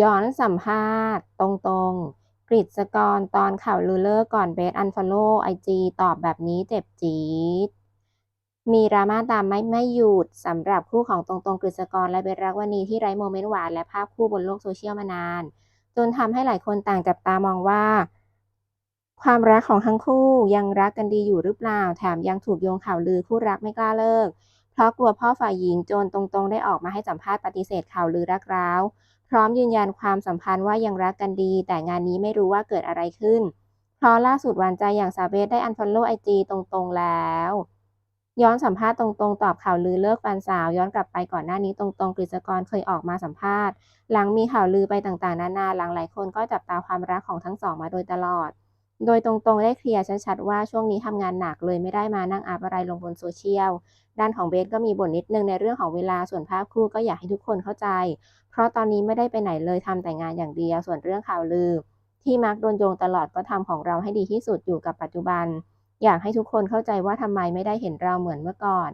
ย้อนสัมภาษณ์ตรงๆ กฤษกรตอนข่าวลือเลิกก่อนเบสอันฟอลโล่ไอจีตอบแบบนี้เจ็บจี๊ดมีดราม่าตามไม่ไม่หยุดสำหรับคู่ของตรงๆกฤษกรและเบสรักวณีที่ไร้โมเมนต์หวานและภาพคู่บนโลกโซเชียลมานาน จนทำให้หลายคนต่างจับตามองว่า ความรักของทั้งคู่ยังรักกันดีอยู่หรือเปล่า แถมยังถูกโยงข่าวลือคู่รักไม่กล้าเลิก เพราะกลัวพ่อฝ่ายหญิงจนตรงๆ ได้ออกมาให้สัมภาษณ์ปฏิเสธข่าวลือรักร้าว ร้อมยืนยันความสัมพันธ์ว่ายังรักกันดี แต่งานนี้ไม่รู้ว่าเกิดอะไรขึ้น เพราะล่าสุดหวานใจอย่างสาวเบสได้อันฟอลโล่ไอจีตรงๆแล้ว ย้อนสัมภาษณ์ตรงๆ ตอบข่าวลือเลิกแฟนสาว ย้อนกลับไปก่อนหน้านี้ตรงๆกฤษกรเคยออกมาสัมภาษณ์ หลังมีข่าวลือไปต่างๆ นานาหลังหลายคนก็จับตาความรักของทั้งสองมาโดยตลอด โดยตรงๆได้เคลียร์ชัดๆว่าช่วงนี้ทำงานหนักเลยไม่ได้มานั่งอัพอะไรลงบนโซเชียล ด้านของเบสก็มีบ่นนิดนึงในเรื่องของเวลาส่วนภาพคู่ก็อยากให้ทุกคนเข้าใจ เพราะตอนนี้ไม่ได้ไปไหนเลยทำแต่งานอย่างเดียวส่วนเรื่องข่าวลือ ที่มักโดนโยงตลอดก็ทำของเราให้ดีที่สุดอยู่กับปัจจุบัน อยากให้ทุกคนเข้าใจว่าทำไมไม่ได้เห็นเราเหมือนเมื่อก่อน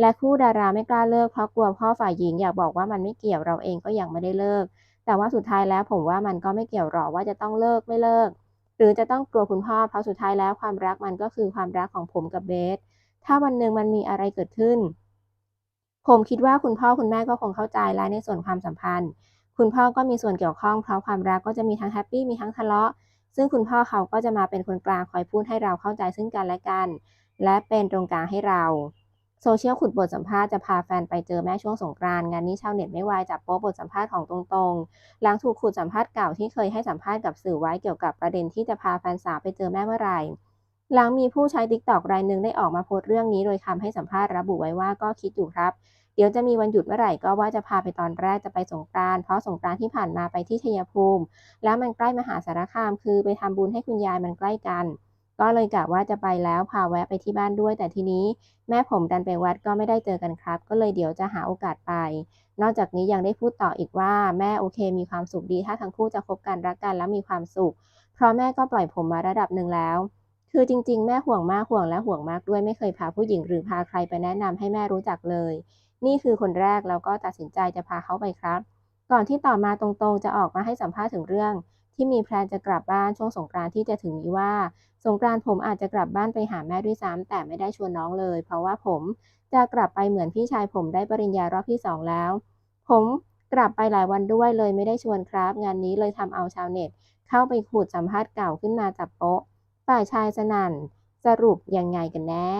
และคู่ดาราไม่กล้าเลิกเพราะกลัวพ่อฝ่ายหญิงอยากบอกว่ามันไม่เกี่ยวเราเองก็ยังไม่ได้เลิก แต่ว่าสุดท้ายแล้วผมว่ามันก็ไม่เกี่ยวหรอกว่าจะต้องเลิกไม่เลิก หรือจะต้องกลัวคุณพ่อเพราะสุดท้ายแล้วความรักมันก็คือความรักของผมกับเบส ถ้าวันหนึ่งมันมีอะไรเกิดขึ้น ผมคิดว่าคุณพ่อคุณแม่ก็คงเข้าใจและในส่วนความสัมพันธ์ คุณพ่อก็มีส่วนเกี่ยวข้องเพราะความรักก็จะมีทั้งแฮปปี้มีทั้งทะเลาะ ซึ่งคุณพ่อเขาก็จะมาเป็นคนกลางคอยพูดให้เราเข้าใจซึ่งกันและกัน และเป็นตรงกลางให้เรา โซเชียลขุดบทสัมภาษณ์จะพาแฟนไปเจอแม่ช่วงสงกรานงานนี้ชาวเน็ตไม่วายจับโป๊บทสัมภาษณ์ของตรงๆ หลังถูกขุดสัมภาษณ์เก่าที่เคยให้สัมภาษณ์กับสื่อไว้เกี่ยวกับประเด็นที่จะพาแฟนสาวไปเจอแม่เมื่อไหร่ หลังมีผู้ใช้ติ๊กตอกรายหนึ่งได้ออกมาโพสต์เรื่องนี้โดยคำให้สัมภาษณ์ระบุไว้ว่าก็คิดอยู่ครับ เดี๋ยวจะมีวันหยุดเมื่อไหร่ก็ว่าจะพาไปตอนแรกจะไปสงกรานเพราะสงกรานที่ผ่านมาไปที่ชัยภูมิ แล้วมันใกล้มหาสารคามคือไปทำบุญให้คุณยายมันใกล้กัน ก็เลยกะว่าจะไปแล้วพาแวะไปที่บ้านด้วย แต่ทีนี้แม่ผมดันไปวัดก็ไม่ได้เจอกันครับ ก็เลยเดี๋ยวจะหาโอกาสไป นอกจากนี้ยังได้พูดต่ออีกว่าแม่โอเคมีความสุขดี ถ้าทั้งคู่จะคบกันรักกันแล้วมีความสุข เพราะแม่ก็ปล่อยผมมาระดับหนึ่งแล้ว คือจริง ๆ แม่ห่วงมากห่วงและห่วงมากด้วยไม่เคยพาผู้หญิงหรือพาใครไปแนะนำให้แม่รู้จักเลย นี่คือคนแรกแล้วก็ตัดสินใจจะพาเขาไปครับ ก่อนที่ต่อมาตรงๆ จะออกมาให้สัมภาษณ์ถึงเรื่องที่มีแพลนจะกลับบ้านช่วงสงกรานต์ที่จะถึงนี้ว่า สงกรานผมอาจจะกลับบ้านไปหาแม่ด้วยซ้ำแต่ไม่ได้ชวนน้องเลย เพราะว่าผมจะกลับไปเหมือนพี่ชายผมได้ปริญญารอบที่สองแล้ว ผมกลับไปหลายวันด้วยเลยไม่ได้ชวนครับ งานนี้เลยทำเอาชาวเน็ต เข้าไปขูดสัมภาษณ์เก่าขึ้นมาจับโป๊ะฝ่ายชายสนั่น สรุปยังไงกันแน่